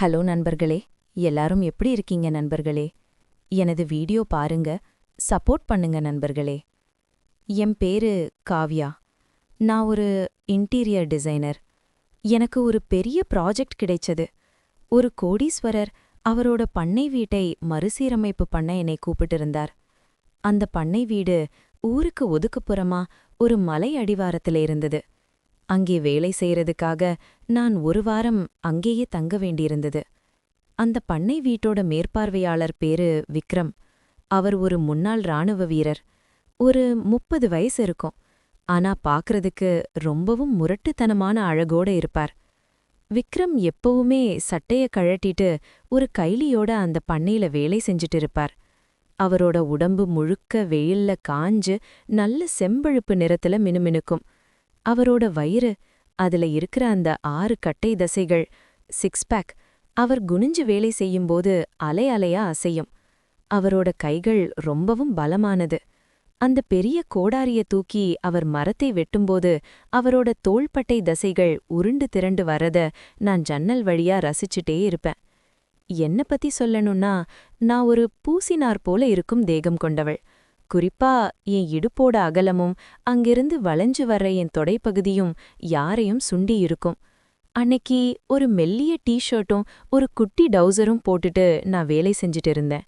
Hello நண்பர்களே எல்லாரும் எப்படி இருக்கீங்க நண்பர்களே? எனது வீடியோ பாருங்க சப்போர்ட் பண்ணுங்க நண்பர்களே. என் பேரு காவ்யா. நான் ஒரு இன்டீரியர் டிசைனர். எனக்கு ஒரு பெரிய ப்ராஜெக்ட் கிடைச்சது. ஒரு கோடீஸ்வரர் அவரோட பண்ணை வீட்டை மறுசீரமைப்பு பண்ண என்னை கூப்பிட்டிருந்தார் அந்த பண்ணை வீடு ஊருக்கு ஒதுக்குப்புறமா ஒரு மலை அடிவாரத்தில் இருந்தது. அங்கே வேலை செய்யறதுக்காக நான் ஒரு வாரம் அங்கேயே தங்க வேண்டியிருந்தது. அந்த பண்ணை வீட்டோட மேற்பார்வையாளர் பேரு விக்ரம். அவர் ஒரு முன்னாள் ராணுவ வீரர். ஒரு முப்பது வயசு இருக்கும். ஆனா பாக்குறதுக்கு ரொம்பவும் முரட்டுத்தனமான அழகோட இருப்பார். விக்ரம் எப்பவுமே சட்டைய கழட்டிட்டு ஒரு கைலியோட அந்த பண்ணையில வேலை செஞ்சுட்டு இருப்பார். அவரோட உடம்பு முழுக்க வெயில்ல காஞ்சு நல்ல செம்பழுப்பு நிறத்துல மினுமினுக்கும். அவரோட வயிறு அதுல இருக்கிற அந்த ஆறு கட்டை தசைகள் சிக்ஸ் பேக் அவர் குனிஞ்சு வேலை செய்யும்போது அலை அலையா அசையும். அவரோட கைகள் ரொம்பவும் பலமானது. அந்த பெரிய கோடாரிய தூக்கி அவர் மரத்தை வெட்டும்போது அவரோட தோள்பட்டை தசைகள் உருண்டு திரண்டு வரத நான் ஜன்னல் வழியா ரசிச்சுட்டே இருப்பேன். என்ன பத்தி சொல்லணும்னா நான் ஒரு பூசினார் போல இருக்கும் தேகம் கொண்டவள். குறிப்பா என் இடுப்போட அகலமும் அங்கிருந்து வளைஞ்சு வர்ற என் தொடைப்பகுதியும் யாரையும் சுண்டி இருக்கும். அன்னைக்கு ஒரு மெல்லிய டீஷர்ட்டும் ஒரு குட்டி டவுசரும் போட்டுட்டு நான் வேலை செஞ்சுட்டு இருந்தேன்.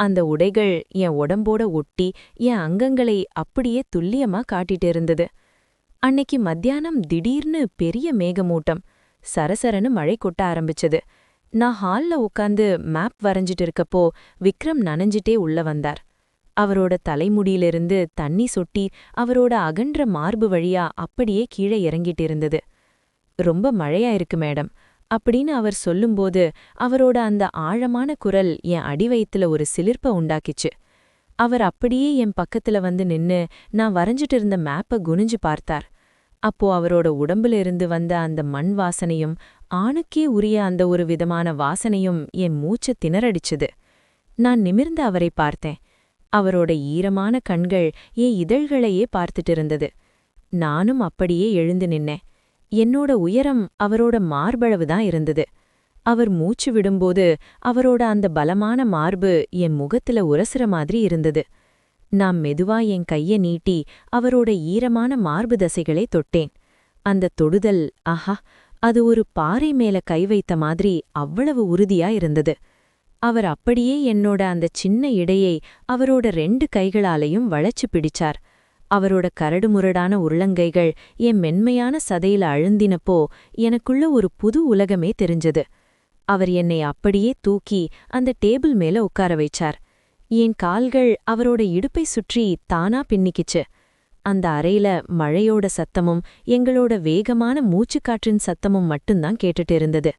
அந்த உடைகள் என் உடம்போட ஒட்டி என் அங்கங்களை அப்படியே துல்லியமா காட்டிட்டு இருந்தது. அன்னைக்கு மத்தியானம் திடீர்னு பெரிய மேகமூட்டம் சரசரன்னு மழை கொட்ட ஆரம்பிச்சது. நான் ஹால்ல உட்காந்து மேப் வரைஞ்சிட்டு இருக்கப்போ விக்ரம் நனைஞ்சிட்டே உள்ள வந்தார். அவரோட தலைமுடியிலிருந்து தண்ணி சொட்டி அவரோட அகன்ற மார்பு வழியா அப்படியே கீழே இறங்கிட்டு இருந்தது ரொம்ப மழையா இருக்கு மேடம் அப்படின்னு அவர் சொல்லும்போது அவரோட அந்த ஆழமான குரல் என் அடிவயத்துல ஒரு சிலிர்ப்ப உண்டாக்கிச்சு. அவர் அப்படியே என் பக்கத்துல வந்து நின்னு நான் வரைஞ்சிட்டு இருந்த மேப்ப குனிஞ்சு பார்த்தார். அப்போ அவரோட உடம்புல இருந்து வந்த அந்த மண் வாசனையும் ஆணுக்கே உரிய அந்த ஒரு விதமான வாசனையும் என் மூச்ச திணறடிச்சுது. நான் நிமிர்ந்து அவரை பார்த்தேன். அவரோட ஈரமான கண்கள் என் இதழ்களையே பார்த்துட்டு இருந்தது நானும் அப்படியே எழுந்து நின்னேன். என்னோட உயரம் அவரோட மார்பளவு தான் இருந்தது. அவர் மூச்சு விடும்போது அவரோட அந்த பலமான மார்பு என் முகத்துல உரசுற மாதிரி இருந்தது. நான் மெதுவா என் கைய நீட்டி அவரோட ஈரமான மார்பு தசைகளை தொட்டேன். அந்த தொடுதல் ஆஹா அது ஒரு பாறை மேல கை வைத்த மாதிரி அவ்வளவு உறுதியா இருந்தது. அவர் அப்படியே என்னோட அந்த சின்ன இடையை அவரோட ரெண்டு கைகளாலையும் வளைச்சு பிடிச்சார். அவரோட கரடுமுரடான உள்ளங்கைகள் என் மென்மையான சதையில அழுந்தினப்போ எனக்குள்ள ஒரு புது உலகமே தெரிஞ்சது. அவர் என்னை அப்படியே தூக்கி அந்த டேபிள் மேல உட்கார வைச்சார். என் கால்கள் அவரோட இடுப்பை சுற்றி தானா பின்னிக்கிச்சு. அந்த அறையில மழையோட சத்தமும் எங்களோட வேகமான மூச்சுக்காற்றின் சத்தமும் மட்டும்தான் கேட்டுட்டு இருந்தது.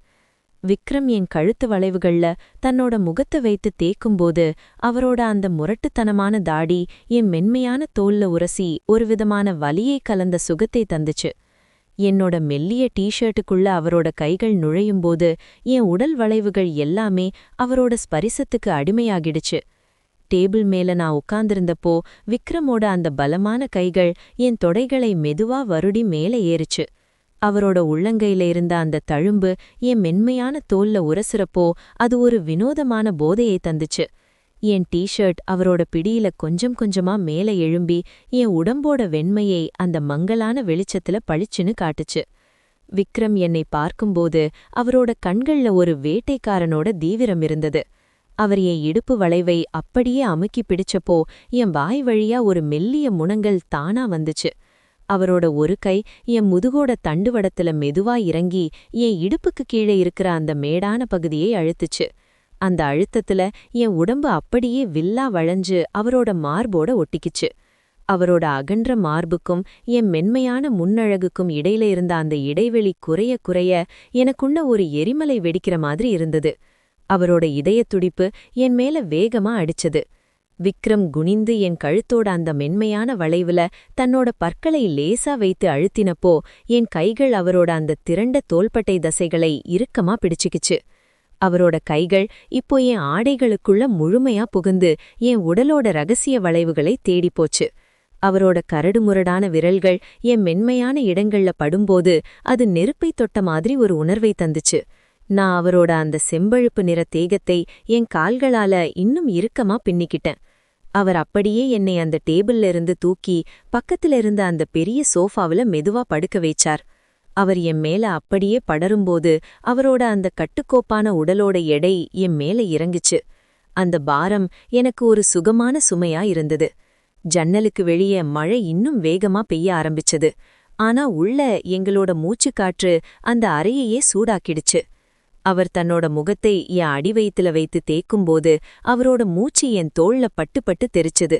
விக்ரம் என் கழுத்து வளைவுகள்ல தன்னோட முகத்தை வைத்து தேக்கும்போது அவரோட அந்த முரட்டுத்தனமான தாடி என் மென்மையான தோல்ல உரசி ஒரு விதமான வலியை கலந்த சுகத்தை தந்துச்சு. என்னோட மெல்லிய டீஷர்ட்டுக்குள்ள அவரோட கைகள் நுழையும்போது என் உடல் வளைவுகள் எல்லாமே அவரோட ஸ்பரிசத்துக்கு அடிமையாகிடுச்சு. டேபிள் மேல நான் உட்கார்ந்திருந்தப்போ விக்ரமோட அந்த பலமான கைகள் என் தொடைகளை மெதுவா வருடி மேலே ஏறுச்சு. அவரோட உள்ளங்கையில இருந்த அந்த தழும்பு என் மென்மையான தோல்ல உரசுறப்போ அது ஒரு வினோதமான போதையை தந்துச்சு. என் டீஷர்ட் அவரோட பிடியில கொஞ்சம் கொஞ்சமா மேல எழும்பி என் உடம்போட வெண்மையை அந்த மங்கலான வெளிச்சத்துல பளிச்சுன்னு காட்டுச்சு. விக்ரம் என்னை பார்க்கும்போது அவரோட கண்கள்ல ஒரு வேட்டைக்காரனோட தீவிரம் இருந்தது. அவர் என் இடுப்பு வளைவை அப்படியே அமுக்கி பிடிச்சப்போ என் வாய் வழியா ஒரு மெல்லிய முனங்கள் தானா வந்துச்சு. அவரோட ஒரு கை என் முதுகோட தண்டுவடத்துல மெதுவா இறங்கி என் இடுப்புக்கு கீழே இருக்கிற அந்த மேடான பகுதியை அழுத்துச்சு. அந்த அழுத்தத்துல என் உடம்பு அப்படியே வில்லா வளைஞ்சு அவரோட மார்போட ஒட்டிக்கிச்சு. அவரோட அகன்ற மார்புக்கும் என் மென்மையான முன்னழகுக்கும் இடையில இருந்த அந்த இடைவெளி குறைய குறைய எனக்குள்ள ஒரு எரிமலை வெடிக்கிற மாதிரி இருந்தது. அவரோட இதயத் துடிப்பு என் மேல வேகமா அடிச்சது. விக்ரம் குனிந்து என் கழுத்தோட அந்த மென்மையான வளைவுல தன்னோட பற்களை லேசா வைத்து அழுத்தினப்போ என் கைகள் அவரோட அந்த திரண்ட தோள்பட்டை தசைகளை இறுக்கமா பிடிச்சுக்கிச்சு. அவரோட கைகள் இப்போ என் ஆடைகளுக்குள்ள முழுமையா புகுந்து என் உடலோட ரகசிய வளைவுகளை தேடிப்போச்சு அவரோட கரடுமுரடான விரல்கள் என் மென்மையான இடங்கள்ல படும்போது அது நெருப்பை தொட்ட மாதிரி ஒரு உணர்வை தந்துச்சு. நான் அவரோட அந்த செம்பழுப்பு நிற தேகத்தை என் கால்களால இன்னும் இறுக்கமா பின்னிக்கிட்டேன். அவர் அப்படியே என்னை அந்த டேபிள்ல இருந்து தூக்கி பக்கத்துல இருந்த அந்த பெரிய சோஃபாவுல மெதுவா படுக்க வைச்சார். அவர் என் மேல அப்படியே படரும்போது அவரோட அந்த கட்டுக்கோப்பான உடலோட எடை என் மேல இறங்குச்சு. அந்த பாரம் எனக்கு ஒரு சுகமான சுமையா இருந்தது. ஜன்னலுக்கு வெளியே மழை இன்னும் வேகமா பெய்ய ஆரம்பிச்சது. ஆனா உள்ள எங்களோட மூச்சுக்காற்று அந்த அறையையே சூடாக்கிடுச்சு. அவர் தன்னோட முகத்தை என் அடிவயித்துல வைத்து தேய்க்கும்போது அவரோட மூச்சு என் தோள்ல பட்டு பட்டு தெரிச்சது.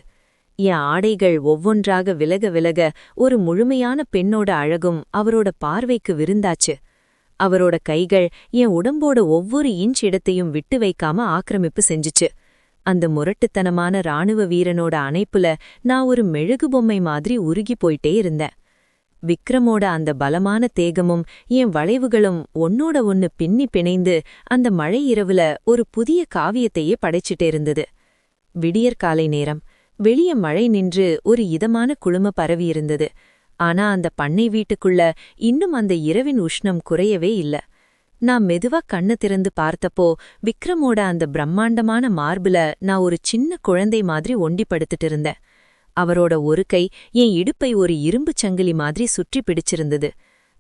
என் ஆடைகள் ஒவ்வொன்றாக விலக விலக ஒரு முழுமையான பெண்ணோட அழகும் அவரோட பார்வைக்கு விருந்தாச்சு. அவரோட கைகள் என் உடம்போட ஒவ்வொரு இன்ச் இடத்தையும் விட்டு வைக்காம ஆக்கிரமிப்பு செஞ்சுச்சு. அந்த முரட்டுத்தனமான ராணுவ வீரனோட அணைப்புல நான் ஒரு மெழுகு பொம்மை மாதிரி உருகி போயிட்டே இருந்தேன். விக்ரமோட அந்த பலமான தேகமும் என் வளைவுகளும் ஒன்னோட ஒன்னு பின்னி பிணைந்து அந்த மழை இரவுல ஒரு புதிய காவியத்தையே படைச்சிட்டே இருந்தது. விடியற்காலை நேரம். வெளிய மழை நின்று ஒரு இதமான குழும பரவியிருந்தது ஆனா அந்த பண்ணை வீட்டுக்குள்ள இன்னும் அந்த இரவின் உஷ்ணம் குறையவே இல்ல. நான் மெதுவா கண்ணு திறந்து பார்த்தப்போ விக்ரமோட அந்த பிரம்மாண்டமான மார்புல நான் ஒரு சின்ன குழந்தை மாதிரி ஒண்டிப்படுத்திட்டு இருந்தேன். அவரோட ஒரு கை என் இடுப்பை ஒரு இரும்புச் சங்கிலி மாதிரி சுற்றி பிடிச்சிருந்தது.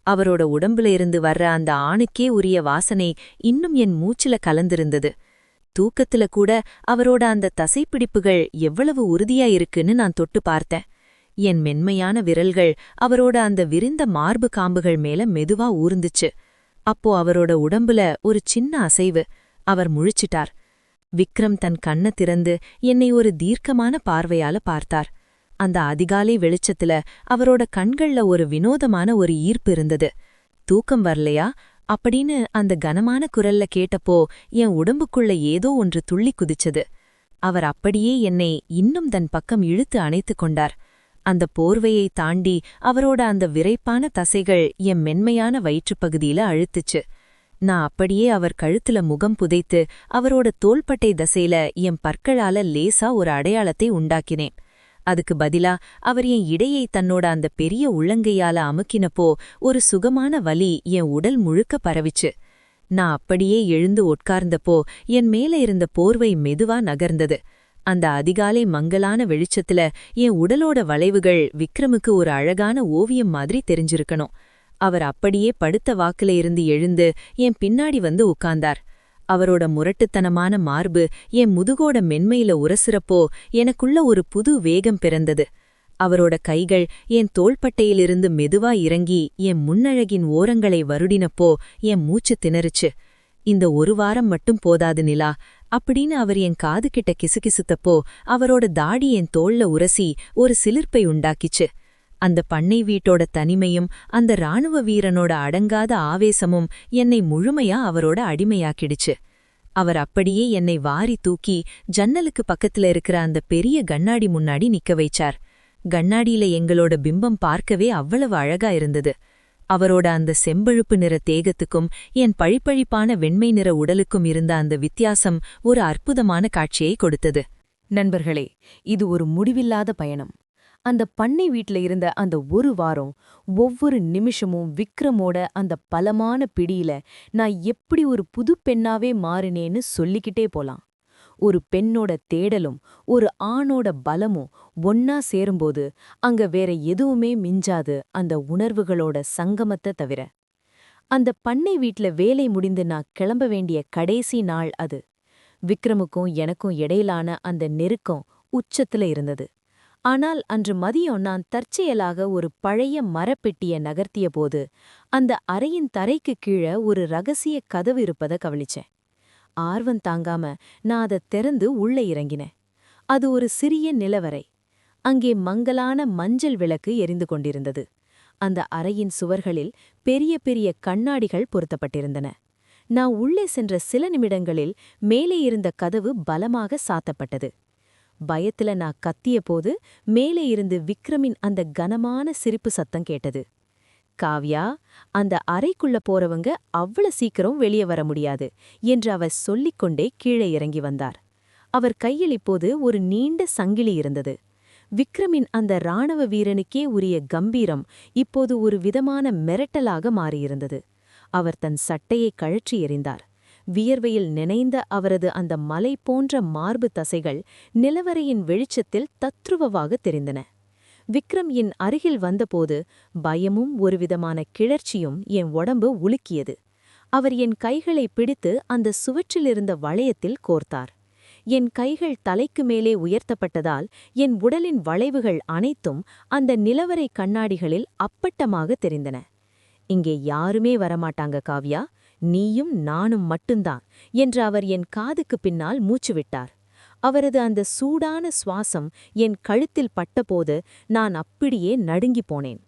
அவரோட உடம்புல இருந்து வர்ற அந்த ஆணுக்கே உரிய வாசனை இன்னும் என் மூச்சுல கலந்திருந்தது. தூக்கத்துல கூட அவரோட அந்த தசைப்பிடிப்புகள் எவ்வளவு உறுதியா இருக்குன்னு நான் தொட்டு பார்த்தேன். என் மென்மையான விரல்கள் அவரோட அந்த விரிந்த மார்பு காம்புகள் மேல மெதுவா ஊர்ந்துச்சு. அப்போ அவரோட உடம்புல ஒரு சின்ன அசைவு. அவர் முழிச்சிட்டார். விக்ரம் தன் கண்ண திறந்து என்னை ஒரு தீர்க்கமான பார்வையால பார்த்தார். அந்த அதிகாலை வெளிச்சத்துல அவரோட கண்கள்ல ஒரு வினோதமான ஒரு ஈர்ப்பு இருந்தது. தூக்கம் வரலையா? அப்படின்னு அந்த கனமான குரல்ல கேட்டப்போ என் உடம்புக்குள்ள ஏதோ ஒன்று துள்ளி குதிச்சது. அவர் அப்படியே என்னை இன்னும் தன் பக்கம் இழுத்து அணைத்து கொண்டார். அந்த போர்வையை தாண்டி அவரோட அந்த விரைப்பான தசைகள் என் மென்மையான வயிற்றுப்பகுதியில அழுத்துச்சு. நான் அப்படியே அவர் கழுத்துல முகம் புதைத்து அவரோட தோள்பட்டை தசையில என் பற்களால லேசா ஒரு அடையாளத்தை உண்டாக்கினேன். அதுக்கு பதிலா அவர் என் இடையை தன்னோட அந்த பெரிய உள்ளங்கையால அமுக்கினப்போ ஒரு சுகமான வலி என் உடல் முழுக்க பரவிச்சு. நான் அப்படியே எழுந்து உட்கார்ந்தப்போ என் மேல இருந்த போர்வை மெதுவா நகர்ந்தது. அந்த அதிகாலை மங்கலான வெளிச்சத்துல என் உடலோட வளைவுகள் விக்ரமுக்கு ஒரு அழகான ஓவியம் மாதிரி தெரிஞ்சிருக்கணும். அவர் அப்படியே படுத்த வாக்குல இருந்து எழுந்து என் பின்னாடி வந்து உட்கார்ந்தார். அவரோட முரட்டுத்தனமான மார்பு என் முதுகோட மென்மையில உரசுறப்போ எனக்குள்ள ஒரு புது வேகம் பிறந்தது. அவரோட கைகள் என் தோள்பட்டையிலிருந்து மெதுவா இறங்கி என் முன்னழகின் ஓரங்களை வருடினப்போ என் மூச்சு திணறுச்சு. இந்த ஒரு வாரம் மட்டும் போதாது நிலா அப்படின்னு அவர் என் காது கிட்ட கிசுகிசுத்தப்போ அவரோட தாடி என் தோள்ல உரசி ஒரு சிலிர்ப்பை உண்டாக்கிச்சு. அந்த பண்ணை வீட்டோட தனிமையும் அந்த ராணுவ வீரனோட அடங்காத ஆவேசமும் என்னை முழுமையா அவரோட அடிமையாக்கிடுச்சு. அவர் அப்படியே என்னை வாரி தூக்கி ஜன்னலுக்கு பக்கத்துல இருக்கிற அந்த பெரிய கண்ணாடி முன்னாடி நிக்க வைச்சார். கண்ணாடியில எங்களோட பிம்பம் பார்க்கவே அவ்வளவு அழகா இருந்தது. அவரோட அந்த செம்பழுப்பு நிற தேகத்துக்கும் என் பழிப்பழிப்பான வெண்மை நிற உடலுக்கும் இருந்த அந்த வித்தியாசம் ஒரு அற்புதமான காட்சியை கொடுத்தது. நண்பர்களே இது ஒரு முடிவில்லாத பயணம். அந்த பண்ணை வீட்டில் இருந்த அந்த ஒரு வாரம் ஒவ்வொரு நிமிஷமும் விக்ரமோட அந்த பலமான பிடியில நான் எப்படி ஒரு புது பெண்ணாவே மாறினேன்னு சொல்லிக்கிட்டே போலாம். ஒரு பெண்ணோட தேடலும் ஒரு ஆணோட பலமும் ஒன்னா சேரும்போது அங்க வேற எதுவுமே மிஞ்சாது அந்த உணர்வுகளோட சங்கமத்தை தவிர. அந்த பண்ணை வீட்ல வேலை முடிந்து நான் கிளம்ப வேண்டிய கடைசி நாள் அது. விக்ரமுக்கும் எனக்கும் இடையிலான அந்த நெருக்கம் உச்சத்துல இருந்தது. ஆனால் அன்று மதியம் நான் தற்செயலாக ஒரு பழைய மரப்பெட்டியை நகர்த்திய போது அந்த அறையின் தரைக்கு கீழே ஒரு ரகசிய கதவு இருப்பதை கவனிச்சேன். ஆர்வம் தாங்காம நான் அதை திறந்து உள்ளே இறங்கினேன். அது ஒரு சிறிய நிலவரை. அங்கே மங்கலான மஞ்சள் விளக்கு எரிந்து கொண்டிருந்தது. அந்த அறையின் சுவர்களில் பெரிய பெரிய கண்ணாடிகள் பொருத்தப்பட்டிருந்தன. நான் உள்ளே சென்ற சில நிமிடங்களில் மேலே இருந்த கதவு பலமாக சாத்தப்பட்டது. பயத்துல நான் கத்திய போது மேலே இருந்து விக்ரமின் அந்த கனமான சிரிப்பு சத்தம் கேட்டது. காவ்யா அந்த அறைக்குள்ள போறவங்க அவ்வளவு சீக்கிரம் வெளியே வர முடியாது என்று அவர் சொல்லிக்கொண்டே கீழே இறங்கி வந்தார். அவர் கையில் இப்போது ஒரு நீண்ட சங்கிலி இருந்தது. விக்ரமின் அந்த ராணுவ வீரனுக்கே உரிய கம்பீரம் இப்போது ஒரு விதமான மிரட்டலாக மாறியிருந்தது. அவர் தன் சட்டையை கழற்றி எறிந்தார். வியர்வையில் நினைந்த அவரது அந்த மலை போன்ற மார்பு தசைகள் நிலவரையின் வெளிச்சத்தில் தத்ருவவாக தெரிந்தன. விக்ரம் என் அருகில் வந்தபோது பயமும் ஒருவிதமான கிளர்ச்சியும் என் உடம்பு உலுக்கியது. அவர் என் கைகளை பிடித்து அந்த சுவற்றிலிருந்த வளையத்தில் கோர்த்தார். என் கைகள் தலைக்கு மேலே உயர்த்தப்பட்டதால் என் உடலின் வளைவுகள் அனைத்தும் அந்த நிலவரை கண்ணாடிகளில் அப்பட்டமாக தெரிந்தன. இங்கே யாருமே வரமாட்டாங்க காவ்யா. நீயும் நானும் மட்டும்தான் என்று அவர் என் காதுக்கு பின்னால் மூச்சுவிட்டார். அவரது அந்த சூடான சுவாசம் என் கழுத்தில் பட்டபோது நான் அப்படியே நடுங்கிப் போனேன்.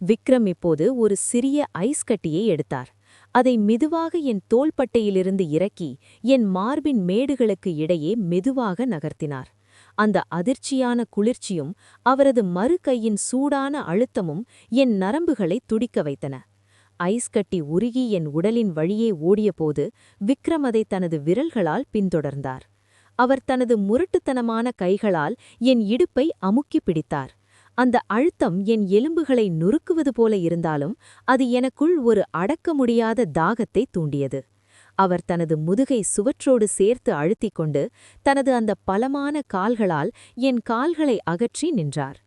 விக்ரம் இப்போது ஒரு சிறிய ஐஸ் கட்டியை எடுத்தார். அதை மெதுவாக என் தோள்பட்டையிலிருந்து இறக்கி என் மார்பின் மேடுகளுக்கு இடையே மெதுவாக நகர்த்தினார். அந்த அதிர்ச்சியான குளிர்ச்சியும் அவரது மறு கையின் சூடான அழுத்தமும் என் நரம்புகளை துடிக்க வைத்தன. ஐஸ் கட்டி உருகி என் உடலின் வழியே ஓடியபோது விக்ரம் அதை தனது விரல்களால் பின்தொடர்ந்தார். அவர் தனது முரட்டுத்தனமான கைகளால் என் இடுப்பை அமுக்கி பிடித்தார். அந்த அழுத்தம் என் எலும்புகளை நொறுக்குவது போல இருந்தாலும் அது எனக்குள் ஒரு அடக்க முடியாத தாகத்தை தூண்டியது. அவர் தனது முதுகை சுவற்றோடு சேர்த்து அழுத்திக் கொண்டு தனது அந்த பலமான கால்களால் என் கால்களை அகற்றி நின்றார்.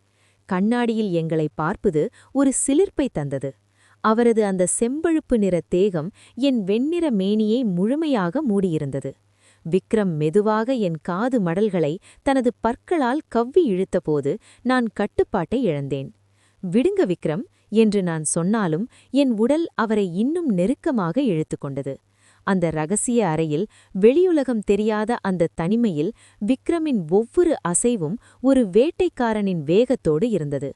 கண்ணாடியில் எங்களை பார்ப்பது ஒரு சிலிர்ப்பை தந்தது. அவரது அந்த செம்பழுப்பு நிற தேகம் என் வெண்ணிற மேனியை முழுமையாக மூடியிருந்தது. விக்ரம் மெதுவாக என் காது மடல்களை தனது பற்களால் கவ்வி இழுத்தபோது நான் கட்டுப்பாட்டை இழந்தேன். விடுங்க விக்ரம் என்று நான் சொன்னாலும் என் உடல் அவரை இன்னும் நெருக்கமாக இழுத்து கொண்டது அந்த ரகசிய அறையில் வெளியுலகம் தெரியாத அந்த தனிமையில் விக்ரமின் ஒவ்வொரு அசைவும் ஒரு வேட்டைக்காரனின் வேகத்தோடு இருந்தது.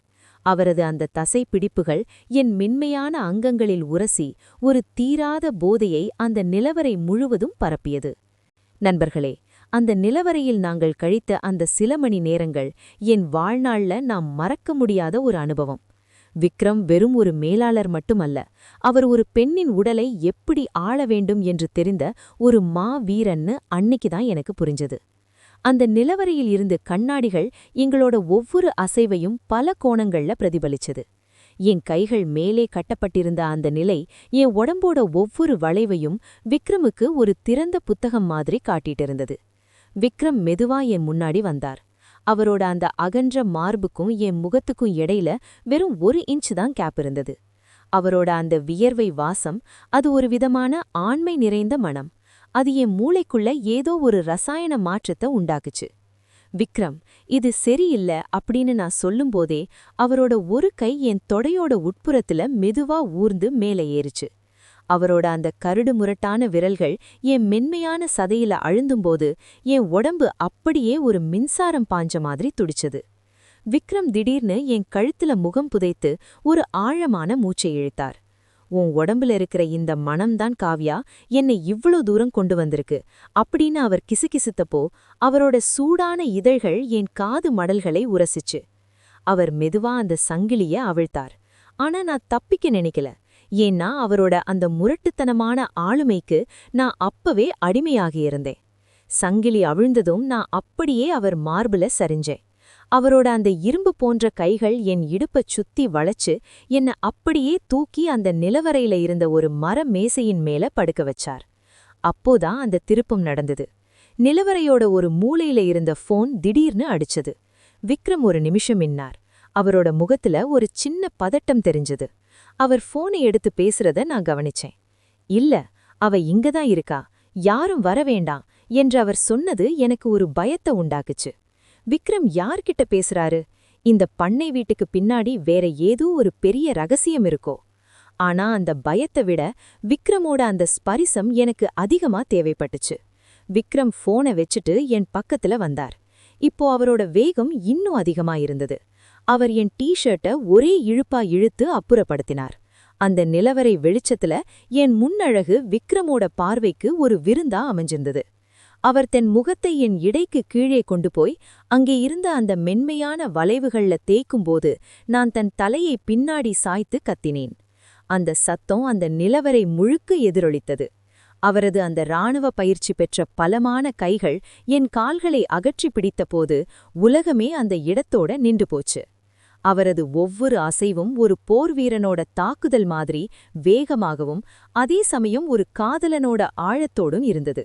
அவரது அந்த தசை பிடிப்புகள் என் மென்மையான அங்கங்களில் உரசி ஒரு தீராத போதையை அந்த நிலவரை முழுவதும் பரப்பியது. நண்பர்களே அந்த நிலவரையில் நாங்கள் கழித்த அந்த சில மணி நேரங்கள் என் வாழ்நாள்ல நாம் மறக்க முடியாத ஒரு அனுபவம். விக்ரம் வெறும் ஒரு மேலாளர் மட்டுமல்ல அவர் ஒரு பெண்ணின் உடலை எப்படி ஆள வேண்டும் என்று தெரிந்த ஒரு மா வீரன்னு அன்னைக்குதான் எனக்கு புரிஞ்சது. அந்த நிலவரையில் இருந்து கண்ணாடிகள் எங்களோட ஒவ்வொரு அசைவையும் பல கோணங்கள்ல பிரதிபலிச்சது. என் கைகள் மேலே கட்டப்பட்டிருந்த அந்த நிலை என் உடம்போட ஒவ்வொரு வளைவையும் விக்ரமுக்கு ஒரு திறந்த புத்தகம் மாதிரி காட்டிட்டிருந்தது. விக்ரம் மெதுவா என் முன்னாடி வந்தார். அவரோட அந்த அகன்ற மார்புக்கும் என் முகத்துக்கும் இடையில வெறும் ஒரு இன்ச் தான் கேப் இருந்தது. அவரோட அந்த வியர்வை வாசம் அது ஒரு விதமான ஆண்மை நிறைந்த மனம். அது என் மூளைக்குள்ள ஏதோ ஒரு ரசாயன மாற்றத்தை உண்டாக்குச்சு. விக்ரம் இது சரியில்லை அப்படின்னு நான் சொல்லும்போதே அவரோட ஒரு கை என் தொடையோட உட்புறத்துல மெதுவா ஊர்ந்து மேலே ஏறுச்சு. அவரோட அந்த கருடு முரட்டான விரல்கள் என் மென்மையான சதையில அழுந்தும்போது என் உடம்பு அப்படியே ஒரு மின்சாரம் பாஞ்ச மாதிரி துடிச்சது. விக்ரம் திடீர்னு என் கழுத்துல முகம் புதைத்து ஒரு ஆழமான மூச்சை இழுத்தார். உன் உடம்புல இருக்கிற இந்த மனம்தான் காவ்யா என்னை இவ்வளோ தூரம் கொண்டு வந்திருக்கு. அப்படின்னு அவர் கிசுகிசுத்தப்போ அவரோட சூடான இதழ்கள் என் காது மடல்களை உரசிச்சு. அவர் மெதுவா அந்த சங்கிலிய அவிழ்த்தார். ஆனா நான் தப்பிக்க நினைக்கல. ஏன்னா அவரோட அந்த முரட்டுத்தனமான ஆளுமைக்கு நான் அப்பவே அடிமையாகியிருந்தேன் சங்கிலி அவிழ்ந்ததும் நான் அப்படியே அவர் மார்புல சரிஞ்சேன். அவரோட அந்த இரும்பு போன்ற கைகள் என் இடுப்பச் சுத்தி வளைச்சு என்ன அப்படியே தூக்கி அந்த நிலவரையில இருந்த ஒரு மர மேசையின் மேல படுக்க வச்சார். அப்போதான் அந்த திருப்பம் நடந்தது. நிலவரையோட ஒரு மூலையில இருந்த ஃபோன் திடீர்னு அடிச்சது. விக்ரம் ஒரு நிமிஷம் மின்னார் அவரோட முகத்துல ஒரு சின்ன பதட்டம் தெரிஞ்சது. அவர் போனை எடுத்து பேசுறத நான் கவனிச்சேன். இல்ல அவ இங்கதான் இருக்கா. யாரும் வர வேண்டாம் என்று அவர் சொன்னது எனக்கு ஒரு பயத்தை உண்டாக்குச்சு. விக்ரம் யார்கிட்ட பேசுறாரு? இந்த பண்ணை வீட்டுக்கு பின்னாடி வேற ஏதோ ஒரு பெரிய ரகசியம் இருக்கோ? ஆனா அந்த பயத்தை விட விக்ரமோட அந்த ஸ்பரிசம் எனக்கு அதிகமா தேவைப்பட்டுச்சு. விக்ரம் போனை வச்சுட்டு என் பக்கத்துல வந்தார். இப்போ அவரோட வேகம் இன்னும் அதிகமா இருந்தது. அவர் என் டீ-ஷர்ட்டை ஒரே இழுப்பா இழுத்து அப்புறப்படுத்தினார். அந்த நிலவரை வெளிச்சத்துல என் முன்னழகு விக்ரமோட பார்வைக்கு ஒரு விருந்தா அமைஞ்சிருந்தது. அவர் தன் முகத்தை என் இடைக்கு கீழே கொண்டு போய் அங்கே இருந்த அந்த மென்மையான வளைவுகள்ல தேய்க்கும்போது நான் தன் தலையை பின்னாடி சாய்த்து கத்தினேன். அந்த சத்தம் அந்த நிலவரை முழுக்க எதிரொலித்தது. அவரது அந்த இராணுவ பயிற்சி பெற்ற பலமான கைகள் என் கால்களை அகற்றி பிடித்தபோது உலகமே அந்த இடத்தோட நின்று போச்சு. அவரது ஒவ்வொரு அசைவும் ஒரு போர் வீரனோட தாக்குதல் மாதிரி வேகமாகவும் அதே சமயம் ஒரு காதலனோட ஆழத்தோடும் இருந்தது.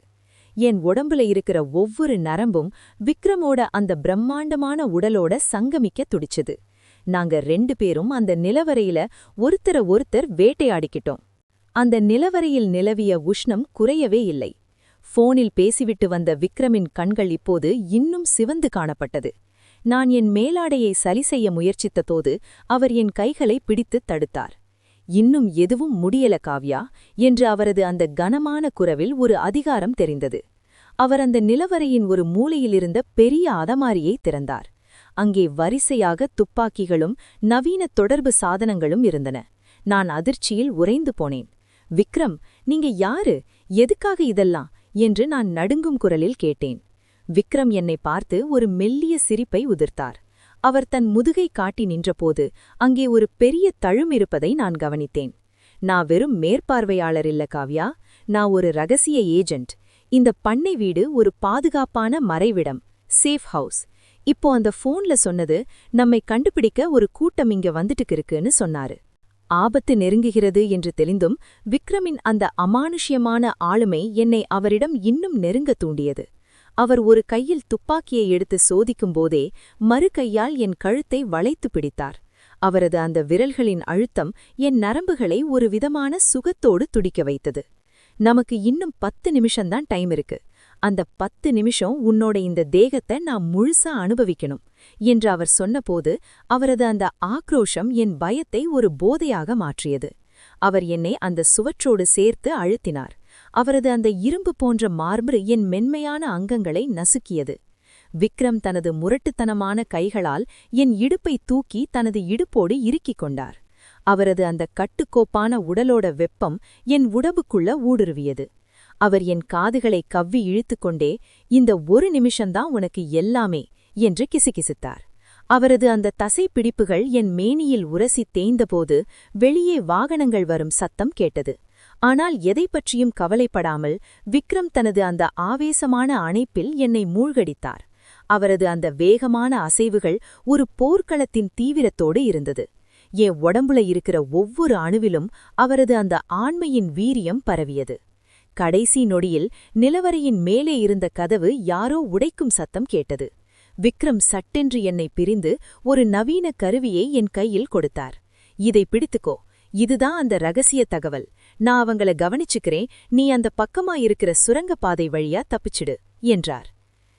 என் உடம்புல இருக்கிற ஒவ்வொரு நரம்பும் விக்ரமோட அந்த பிரம்மாண்டமான உடலோட சங்கமிக்க துடிச்சது. நாங்க ரெண்டு பேரும் அந்த நிலவரையில ஒருத்தர ஒருத்தர் வேட்டையாடிக்கிட்டோம். அந்த நிலவரையில் நிலவிய உஷ்ணம் குறையவே இல்லை. ஃபோனில் பேசிவிட்டு வந்த விக்ரமின் கண்கள் இப்போது இன்னும் சிவந்து காணப்பட்டது. நான் என் மேலாடையை சரி செய்ய முயற்சித்ததோது அவர் என் கைகளை பிடித்துத் தடுத்தார். இன்னும் எதுவும் முடியல காவ்யா என்று அவரது அந்த கனமான குரவில் ஒரு அதிகாரம் தெரிந்தது. அவர் அந்த நிலவரையின் ஒரு மூலையிலிருந்த பெரிய அதமாரியை திறந்தார். அங்கே வரிசையாக துப்பாக்கிகளும் நவீன தொடர்பு சாதனங்களும் இருந்தன. நான் அதிர்ச்சியில் உறைந்து போனேன். விக்ரம் நீங்க யாரு? எதுக்காக இதெல்லாம்? என்று நான் நடுங்கும் குரலில் கேட்டேன். விக்ரம் என்னை பார்த்து ஒரு மெல்லிய சிரிப்பை உதிர்த்தார். அவர் தன் முதுகை காட்டி நின்றபோது அங்கே ஒரு பெரிய தழும் இருப்பதை நான் கவனித்தேன். நான் வெறும் மேற்பார்வையாளர் இல்ல காவ்யா. நான் ஒரு ரகசிய ஏஜென்ட். இந்த பண்ணை வீடு ஒரு பாதுகாப்பான மறைவிடம் சேஃப் ஹவுஸ். இப்போ அந்த ஃபோன்ல சொன்னது நம்மை கண்டுபிடிக்க ஒரு கூட்டம் இங்க வந்துட்டுக்கு இருக்குன்னு சொன்னாரு. ஆபத்து நெருங்குகிறது என்று தெரிந்தும் விக்ரமின் அந்த அமானுஷ்யமான ஆளுமை என்னை அவரிடம் இன்னும் நெருங்க தூண்டியது. அவர் ஒரு கையில் துப்பாக்கியை எடுத்து சோதிக்கும் போதே மறு கையால் என் கழுத்தை வளைத்து பிடித்தார். அவரது அந்த விரல்களின் அழுத்தம் என் நரம்புகளை ஒரு விதமான சுகத்தோடு துடிக்க வைத்தது. நமக்கு இன்னும் பத்து நிமிஷம்தான் டைம் இருக்கு. அந்த பத்து நிமிஷம் உன்னோட இந்த தேகத்தை நான் முழுசா அனுபவிக்கணும் என்று அவர் சொன்னபோது அவரது அந்த ஆக்ரோஷம் என் பயத்தை ஒரு போதையாக மாற்றியது. அவர் என்னை அந்த சுவற்றோடு சேர்த்து அழுத்தினார். அவரது அந்த இரும்பு போன்ற மார்பு என் மென்மையான அங்கங்களை நசுக்கியது. விக்ரம் தனது முரட்டுத்தனமான கைகளால் என் இடுப்பை தூக்கி தனது இடுப்போடு இறுக்கிக் கொண்டார். அவரது அந்த கட்டுக்கோப்பான உடலோட வெப்பம் என் உடம்புக்குள்ள ஊடுருவியது. அவர் என் காதுகளை கவ்வி இழுத்துக்கொண்டே இந்த ஒரு நிமிஷம்தான் உனக்கு எல்லாமே என்று கிசுகிசுத்தார். அவரது அந்த தசைப்பிடிப்புகள் என் மேனியில் உரசி தேய்ந்தபோது வெளியே வாகனங்கள் வரும் சத்தம் கேட்டது. ஆனால் எதை பற்றியும் கவலைப்படாமல் விக்ரம் தனது அந்த ஆவேசமான அணைப்பில் என்னை மூழ்கடித்தார். அவரது அந்த வேகமான அசைவுகள் ஒரு போர்க்களத்தின் தீவிரத்தோடு இருந்தது. என் உடம்புல இருக்கிற ஒவ்வொரு அணுவிலும் அவரது அந்த ஆண்மையின் வீரியம் பரவியது. கடைசி நொடியில் நிலவரையின் மேலே இருந்த கதவு யாரோ உடைக்கும் சத்தம் கேட்டது. விக்ரம் சட்டென்று என்னை பிரிந்து ஒரு நவீன கருவியை என் கையில் கொடுத்தார். இதை பிடித்துக்கோ. இதுதான் அந்த ரகசிய தகவல். நான் அவங்கள கவனிச்சுக்கிறேன். நீ அந்த பக்கமா இருக்கிற சுரங்கப்பாதை வழியா தப்பிச்சிடு என்றார்.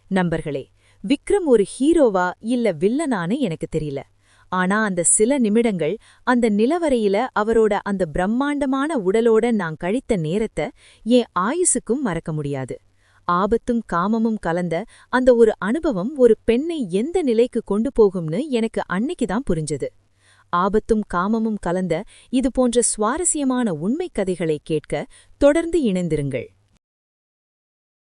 நண்பர்களே விக்ரம் ஒரு ஹீரோவா இல்ல வில்லனான்னு எனக்கு தெரியல. ஆனா அந்த சில நிமிடங்கள் அந்த நிலவரையில அவரோட அந்த பிரம்மாண்டமான உடலோட நான் கழித்த நேரத்தை என் ஆயுசுக்கும் மறக்க முடியாது. ஆபத்தும் காமமும் கலந்த அந்த ஒரு அனுபவம் ஒரு பெண்ணை எந்த நிலைக்கு கொண்டு போகும்னு எனக்கு அன்னைக்குதான் புரிஞ்சது. ஆபத்தும் காமமும் கலந்த இது போன்ற சுவாரஸ்யமான உண்மைக் கதைகளை கேட்க தொடர்ந்து இணைந்திருங்கள்.